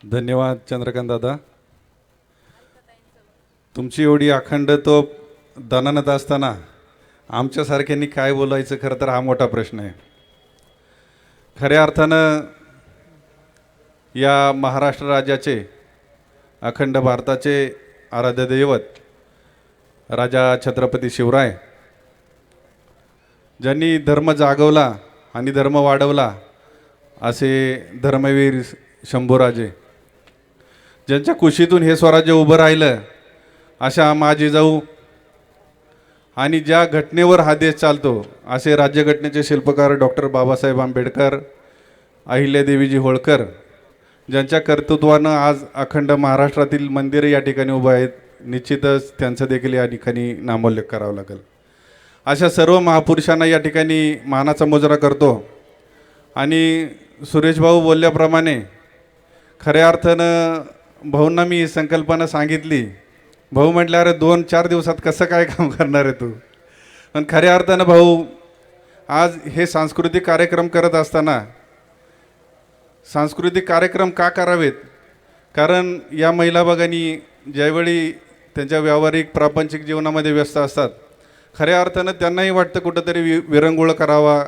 धन्यवाद चंद्रकांत दादा. तुमची एवढी अखंड तो दनानत असताना आमच्यासारख्यांनी काय बोलायचं खरं तर हा मोठा प्रश्न आहे. खऱ्या अर्थानं या महाराष्ट्र राज्याचे अखंड भारताचे आराध्य दैवत राजा छत्रपती शिवराय ज्यांनी धर्म जागवला आणि धर्म वाढवला असे धर्मवीर शंभूराजे ज्यांच्या कुशीतून हे स्वराज्य उभं राहिलं अशा माझी जाऊ आणि ज्या घटनेवर हा देश चालतो असे राज्यघटनेचे शिल्पकार डॉक्टर बाबासाहेब आंबेडकर अहिल्यादेवीजी होळकर ज्यांच्या कर्तृत्वानं आज अखंड महाराष्ट्रातील मंदिरं या ठिकाणी उभं आहेत निश्चितच त्यांचं देखील या ठिकाणी नामोल्लेख करावा लागेल. अशा सर्व महापुरुषांना या ठिकाणी मानाचा मुजरा करतो. आणि सुरेश भाऊ बोलल्याप्रमाणे खऱ्या अर्थानं भाऊंना मी ही संकल्पना सांगितली. भाऊ म्हटलं अरे दोन चार दिवसात कसं काय काम करणार आहे तू? पण खऱ्या अर्थानं भाऊ आज हे सांस्कृतिक कार्यक्रम करत असताना सांस्कृतिक कार्यक्रम का करावेत? कारण या महिला भगिनी ज्यावेळी त्यांच्या व्यावहारिक प्रापंचिक जीवनामध्ये व्यस्त असतात खऱ्या अर्थानं त्यांनाही वाटतं कुठंतरी वि विरंगुळ करावा.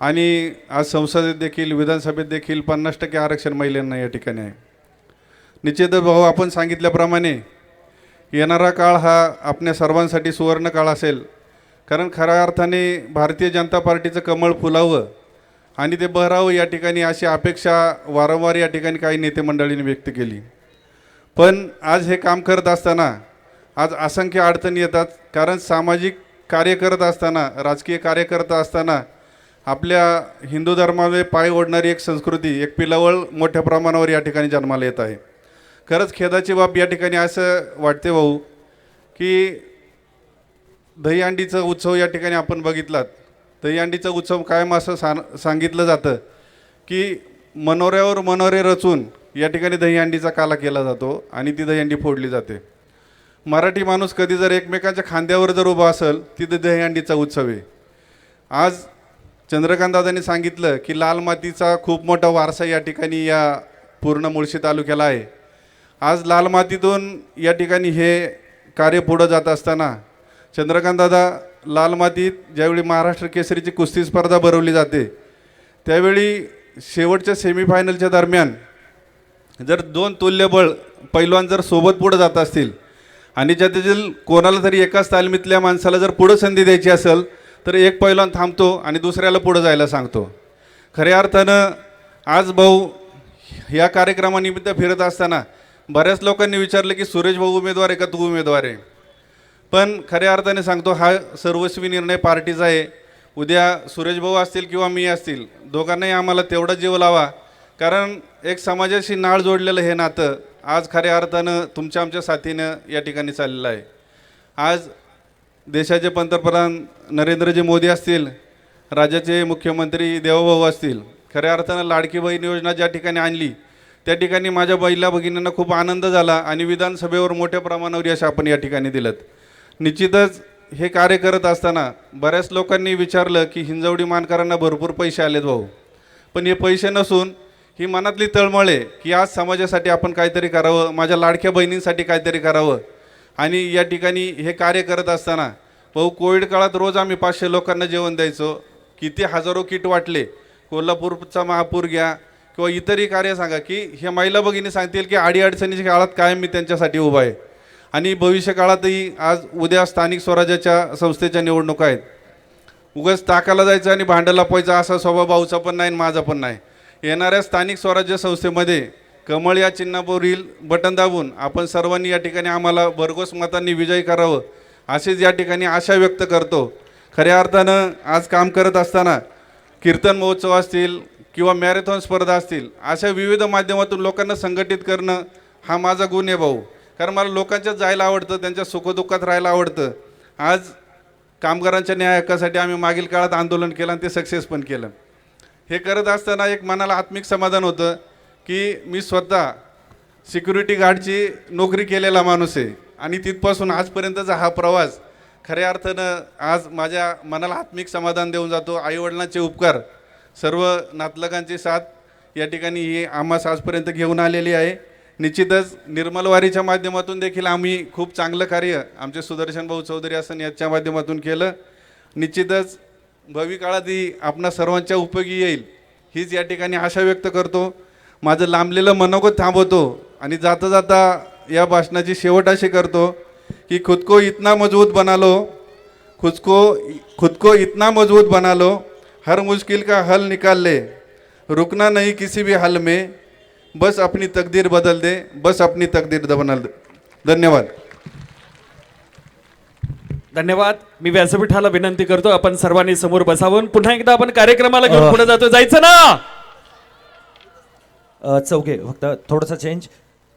आणि आज संसदेत देखील विधानसभेत देखील पन्नास टक्के आरक्षण महिलांना या ठिकाणी आहे. निश्चितच भाऊ आपण सांगितल्याप्रमाणे येणारा काळ हा आपल्या सर्वांसाठी सुवर्ण काळ असेल. कारण खऱ्या अर्थाने भारतीय जनता पार्टीचं कमळ फुलावं आणि ते बहरावं या ठिकाणी अशी अपेक्षा वारंवार या ठिकाणी काही नेते मंडळीने व्यक्त केली. पण आज हे काम करत असताना आज असंख्य अडचणी येतात. कारण सामाजिक कार्य करत असताना राजकीय कार्य करत असताना आपल्या हिंदू धर्मामध्ये पाय ओढणारी एक संस्कृती एक पिलावळ मोठ्या प्रमाणावर या ठिकाणी जन्माला येत आहे. खरंच खेदाची बाब या ठिकाणी असं वाटते भाऊ की दहीहंडीचा उत्सव या ठिकाणी आपण बघितलात. दहीहंडीचा उत्सव कायम असं सांग सांगितलं जातं की मनोऱ्यावर मनोरे रचून या ठिकाणी दहीहंडीचा काला केला जातो आणि ती दहीहंडी फोडली जाते. मराठी माणूस कधी जर एकमेकांच्या खांद्यावर जर उभा असेल तिथं दहीहंडीचा उत्सव आहे. आज चंद्रकांतदादांनी सांगितलं की लाल मातीचा खूप मोठा वारसा या ठिकाणी या पूर्ण मुळशी तालुक्याला आहे. आज लाल मातीतून या ठिकाणी हे कार्य पुढं जात असताना चंद्रकांत दादा लाल मातीत ज्यावेळी महाराष्ट्र केसरीची कुस्ती स्पर्धा भरवली जाते त्यावेळी शेवटच्या सेमीफायनलच्या दरम्यान जर दोन तुल्यबळ पैलवान जर सोबत पुढं जात असतील आणि ज्यातील कोणाला तरी एकाच तालमीतल्या माणसाला जर पुढं संधी द्यायची असेल तर एक पैलवान थांबतो आणि दुसऱ्याला पुढं जायला सांगतो. खऱ्या अर्थानं आज भाऊ या कार्यक्रमानिमित्त फिरत असताना बऱ्याच लोकांनी विचारलं की सुरेश भाऊ उमेदवार आहे का तू उमेदवार आहे? पण खऱ्या अर्थाने सांगतो हा सर्वस्वी निर्णय पार्टीचा आहे. उद्या सुरेश भाऊ असतील किंवा मी असतील दोघांनाही आम्हाला तेवढा जीव लावा. कारण एक समाजाशी नाळ जोडलेलं हे नातं आज खऱ्या अर्थानं तुमच्या आमच्या साथीनं या ठिकाणी चाललेलं आहे. आज देशाचे पंतप्रधान नरेंद्रजी मोदी असतील राज्याचे मुख्यमंत्री देवभाऊ असतील खऱ्या अर्थानं लाडकी बहीण योजना ज्या ठिकाणी आणली त्या ठिकाणी माझ्या बैला भगिनींना खूप आनंद झाला आणि विधानसभेवर मोठ्या प्रमाणावर यश आपण या ठिकाणी दिलं. निश्चितच हे कार्य करत असताना बऱ्याच लोकांनी विचारलं की हिंजवडी मानकरांना भरपूर पैसे आलेत भाऊ. पण हे पैसे नसून ही मनातली तळमळ आहे की आज समाजासाठी आपण काहीतरी करावं माझ्या लाडक्या बहिणींसाठी काहीतरी करावं. आणि या ठिकाणी हे कार्य करत असताना भाऊ कोविड काळात रोज आम्ही पाचशे लोकांना जेवण द्यायचो. किती हजारो किट वाटले. कोल्हापूरचा महापूर घ्या किंवा इतरही कार्य सांगा की हे महिला भगिनी सांगतील की अडीअडचणीच्या काळात कायम मी त्यांच्यासाठी उभा आहे. आणि भविष्य काळातही आज उद्या स्थानिक स्वराज्याच्या संस्थेच्या निवडणुका आहेत. उगाच ताकाला जायचं आणि भांडं लपवायचं असा स्वभाव भाऊचा पण नाही आणि माझा पण नाही. येणाऱ्या स्थानिक स्वराज्य संस्थेमध्ये कमळ या चिन्हावरील बटन दाबून आपण सर्वांनी या ठिकाणी आम्हाला भरघोस मतांनी विजयी करावं असेच या ठिकाणी आशा व्यक्त करतो. खऱ्या अर्थानं आज काम करत असताना कीर्तन महोत्सव असतील किंवा मॅरेथॉन स्पर्धा असतील अशा विविध माध्यमातून लोकांना संघटित करणं हा माझा गुण आहे भाऊ. कारण मला लोकांच्यात जायला आवडतं त्यांच्या सुखदुःखात राहायला आवडतं. आज कामगारांच्या न्याय हक्कासाठी आम्ही मागील काळात आंदोलन केलं आणि ते सक्सेस पण केलं. हे करत असताना एक मनाला आत्मिक समाधान होतं की मी स्वतः सिक्युरिटी गार्डची नोकरी केलेला माणूस आहे आणि तिथपासून आजपर्यंतचा हा प्रवास खऱ्या अर्थानं आज माझ्या मनाला आत्मिक समाधान देऊन जातो आईवडिलांचे उपकार सर्व नातलगांची साथ या ठिकाणी ही आम्हास आजपर्यंत घेऊन आलेली आहे. निश्चितच निर्मलवारीच्या माध्यमातून देखील आम्ही खूप चांगलं कार्य आमचे सुदर्शन भाऊ चौधरी असं याच्या माध्यमातून केलं. निश्चितच भावी काळात ही आपणा सर्वांच्या उपयोगी येईल हीच या ठिकाणी आशा व्यक्त करतो. माझं लांबलेलं मनोगत थांबवतो आणि जाता जाता या भाषणाची शेवट अशी करतो की खुदको इतना मजबूत बनालो खुदको खुदको इतना मजबूत बनालो हर मुश्किल का हल निकाल ले। रुकना नहीं किसी भी हाल में। बस अपनी तकदीर बदल दे। बस अपनी तकदीर बदल दे। धन्यवाद। धन्यवाद। मी व्यासपीठाला विनंती करतो आपण सर्वांनी समोर बसावून पुन्हा एकदा आपण कार्यक्रमाला घेऊन पुढे जातो जायचं ना? चौघे फक्त थोडंसं चेंज